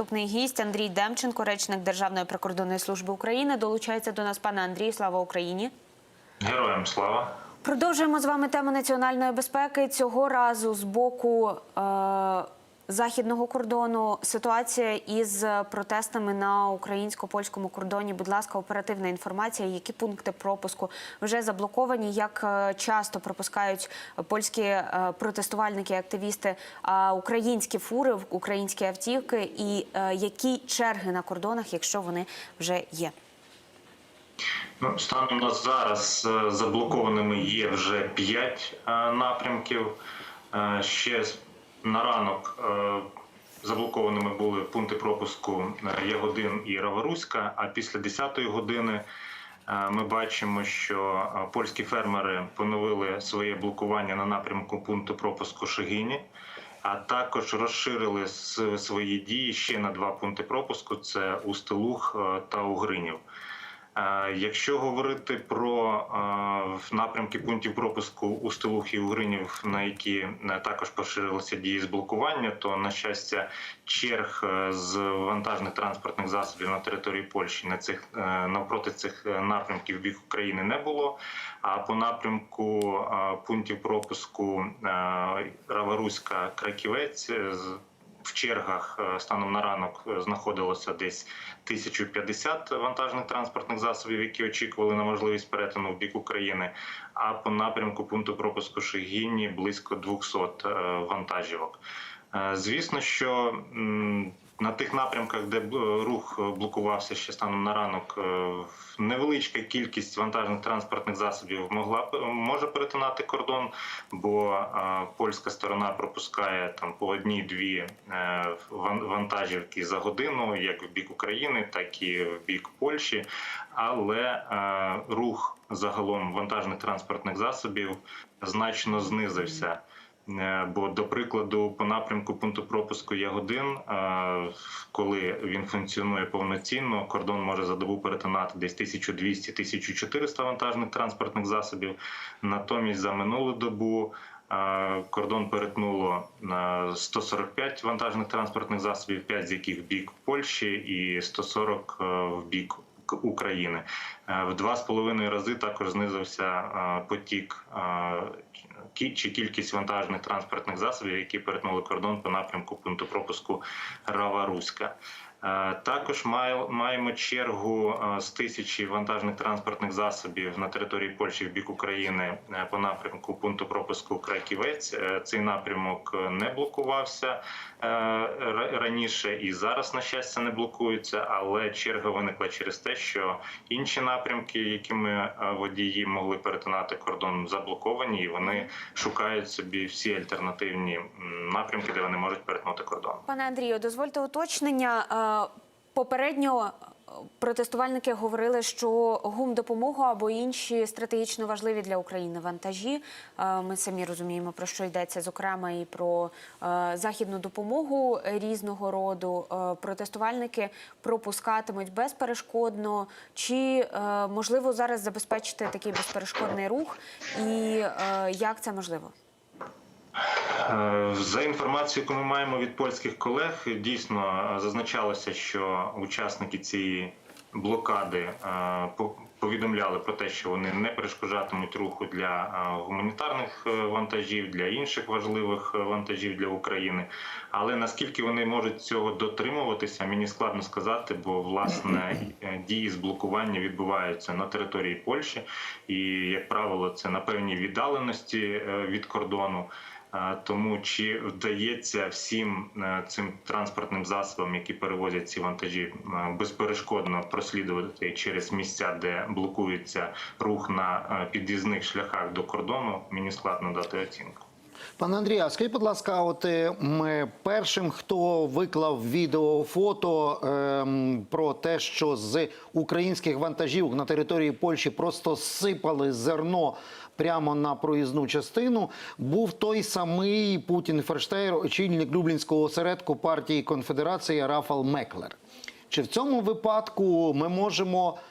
наступний гість Андрій Демченко, речник Державної прикордонної служби України. Долучається до нас пане Андрій. Слава Україні. Героям слава. Продовжуємо з вами тему національної безпеки. Цього разу з боку е, західного кордону ситуація із протестами на українсько-польському кордоні. Будь ласка, оперативна інформація, які пункти пропуску вже заблоковані, як е, часто пропускають польські е, протестувальники, активісти е, українські фури, українські автівки, і які черги на кордонах, якщо вони вже є. Ну, станом на зараз заблокованими є вже 5 напрямків. Ще на ранок е, заблокованими були пункти пропуску е, Ягодин і Раворуська. А після 10-ї години е, ми бачимо, що польські фермери поновили своє блокування на напрямку пункту пропуску Шегині. А також розширили свої дії ще на два пункти пропуску: це Устилух та Угринів. Е, Якщо говорити про е, напрямки пунктів пропуску у Стилух і Угринів, на які е, також поширилися дії з блокування, то на щастя черг з вантажних транспортних засобів на території Польщі на цих навпроти цих напрямків в бік України не було. А по напрямку пунктів пропуску Раваруська Краківець в чергах е, станом на ранок е, знаходилося десь 1050 вантажних транспортних засобів, які очікували на можливість перетину в бік України. А по напрямку пункту пропуску Шигіні близько 200 е, вантажівок. Звісно, що на тих напрямках, де б- рух е, блокувався ще станом на ранок, е, невеличка кількість вантажних транспортних засобів могла може перетинати кордон, бо е, польська сторона пропускає там по одній-дві е, ван- вантажівки за годину, як в бік України, так і в бік Польщі. Але е, рух загалом вантажних транспортних засобів значно знизився. Е, Бо, до прикладу, по напрямку пункту пропуску Ягодин, е, коли він функціонує повноцінно, кордон може за добу перетинати десь 1200-1400 вантажних транспортних засобів. Натомість за минулу добу е, кордон перетнуло е, 145 вантажних транспортних засобів, 5 з яких в бік Польщі і 140 е, в бік України. В два з половиною рази також знизився потік чи кількість вантажних транспортних засобів, які перетнули кордон по напрямку пункту пропуску Рава-Руська. Е, Також маємо чергу е, з тисячі вантажних транспортних засобів на території Польщі в бік України е, по напрямку пункту пропуску Краківець. Е, Цей напрямок е, не блокувався е, ра- раніше і зараз, на щастя, не блокується, але черга виникла через те, що інші напрямки, якими е, водії могли перетинати кордон, заблоковані, і вони шукають собі всі альтернативні напрямки, де вони можуть перетнути кордон. Пане Андрію, дозвольте уточнення. Попередньо е, протестувальники говорили, що гумдопомогу або інші стратегічно важливі для України вантажі. е, Ми самі розуміємо про що йдеться, зокрема і про е, західну допомогу різного роду. Протестувальники пропускатимуть безперешкодно. Чи можливо зараз забезпечити такий безперешкодний рух, і як це можливо? Е, За інформацією, яку ми маємо від польських колег, дійсно е, зазначалося, що учасники цієї блокади е, по- повідомляли про те, що вони не перешкоджатимуть руху для гуманітарних вантажів, для інших важливих вантажів для України. Але наскільки вони можуть цього дотримуватися, мені складно сказати, бо власне дії з блокування відбуваються на території Польщі, і як правило, це на певній віддаленості від кордону. Тому чи вдається всім е, цим транспортним засобам, які перевозять ці вантажі, е, безперешкодно прослідувати через місця, де блокується рух на е, під'їзних шляхах до кордону, мені складно дати оцінку. Пане Андрію, а скажіть, будь ласка, от е, першим, хто виклав відео, фото ем, про те, що з українських вантажівок на території Польщі просто сипали зерно прямо на проїзну частину, був той самий Путін Ферштейр, очільник Люблінського осередку партії Конфедерація Рафал Меклер. Чи в цьому випадку ми можемо е,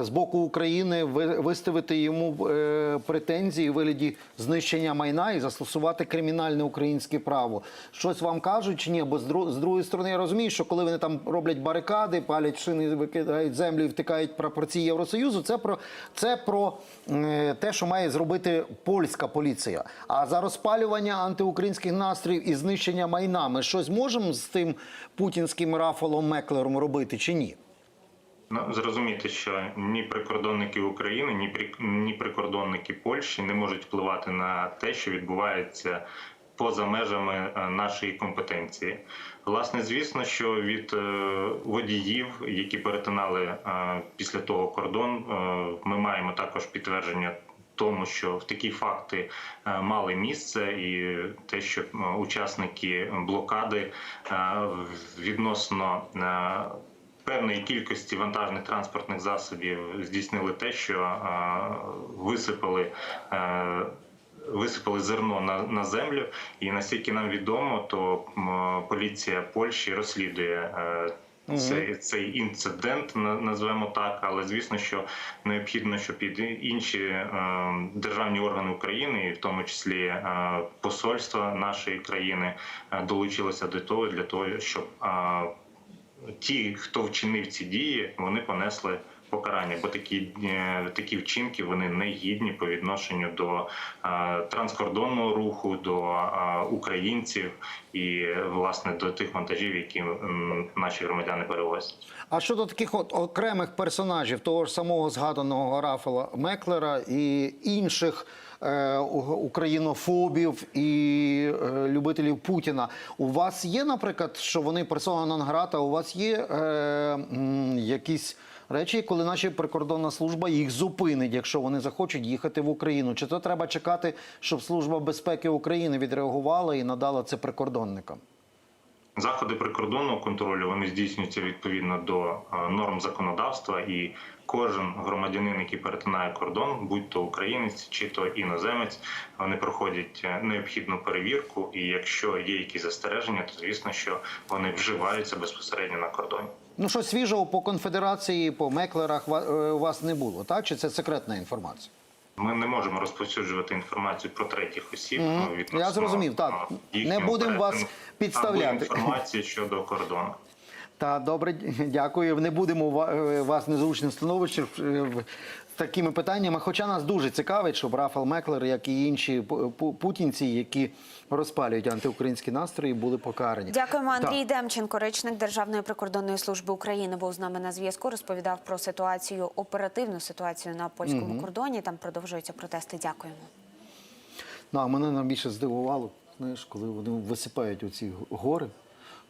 з боку України ви- виставити йому е, претензії у вигляді знищення майна і застосувати кримінальне українське право. Щось вам кажуть чи ні? Бо з, другої сторони я розумію, що коли вони там роблять барикади, палять шини, викидають землю і втикають прапорці Євросоюзу, це про це про е, те, що має зробити польська поліція. А за розпалювання антиукраїнських настроїв і знищення майна ми щось можемо з тим путінським Рафалом Меклером робити чи ні? Ну, зрозуміти, що ні прикордонники України, ні ні прикордонники Польщі не можуть впливати на те, що відбувається поза межами е, нашої компетенції. Власне, звісно, що від е, водіїв, які перетинали е, після того кордон, ми маємо також підтвердження. Тому що в такі факти мали місце, і те, що учасники блокади відносно певної кількості вантажних транспортних засобів здійснили те, що е, висипали. е, Висипали зерно на, на землю, і наскільки нам відомо, то поліція Польщі розслідує е, цей, цей інцидент, назвемо так. Але звісно, що необхідно, щоб і інші е, державні органи України, і в тому числі е, посольства нашої країни, е, долучилися до того для того, щоб е, ті, хто вчинив ці дії, вони понесли покарання, бо такі, е, такі вчинки вони не гідні по відношенню до е, транскордонного руху, до е, українців і власне до тих вантажів, які м, наші громадяни перевозять. А щодо таких от окремих персонажів, того ж самого згаданого Рафала Меклера і інших українофобів і е, любителів Путіна, у вас є, наприклад, що вони персона нон-грата, у вас є е, якісь речі, коли наша прикордонна служба їх зупинить, якщо вони захочуть їхати в Україну? Чи то треба чекати, щоб Служба безпеки України відреагувала і надала це прикордонникам? Заходи прикордонного контролю вони здійснюються відповідно до е, норм законодавства, і кожен громадянин, який перетинає кордон, будь то українець чи то іноземець, вони проходять е, необхідну перевірку. І якщо є якісь застереження, то звісно, що вони вживаються безпосередньо на кордоні. Ну, що свіжого по конфедерації, по Меклерах е, у вас не було, так? Чи це секретна інформація? Ми не можемо розповсюджувати інформацію про третіх осіб. Mm -hmm. відносно, Я зрозумів, так. е, Не будемо вас підставляти. або інформації щодо кордону. Та добре, дякую. Не будемо е, вас в незручне становище е, такими питаннями. Хоча нас дуже цікавить, щоб Рафал Меклер, як і інші пу- пу- путінці, які розпалюють антиукраїнські настрої, були покарані. Дякуємо, Так. Андрій Демченко, речник Державної прикордонної служби України, був з нами на зв'язку. Розповідав про ситуацію, оперативну ситуацію на польському кордоні. Там продовжуються протести. Дякуємо. Ну, а мене найбільше здивувало, знаєш, коли вони висипають оці гори,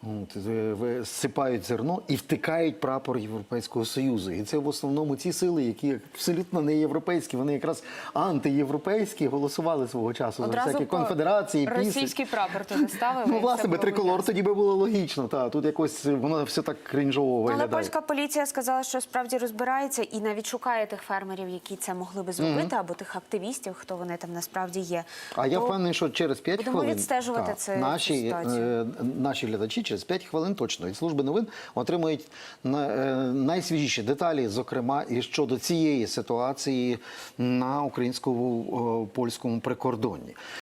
от, висипають зерно і втикають прапор Європейського Союзу. І це в основному ті сили, які абсолютно не європейські, вони якраз антиєвропейські, голосували свого часу за всякі конфедерації, піси. російський прапор туди ставили. Ну, власне, би триколор тоді би було логічно. Та тут якось воно все так крінжово Але польська поліція сказала, що справді розбирається і навіть шукає тих фермерів, які це могли би зробити, або тих активістів, хто вони там насправді є. А я впевнений, що через 5 будемо хвилин відстежувати це- наші, е, наші глядачі через 5 хвилин точно від служби новин отримують е, найсвіжіші деталі, зокрема і щодо цієї ситуації на українсько-польському прикордонні.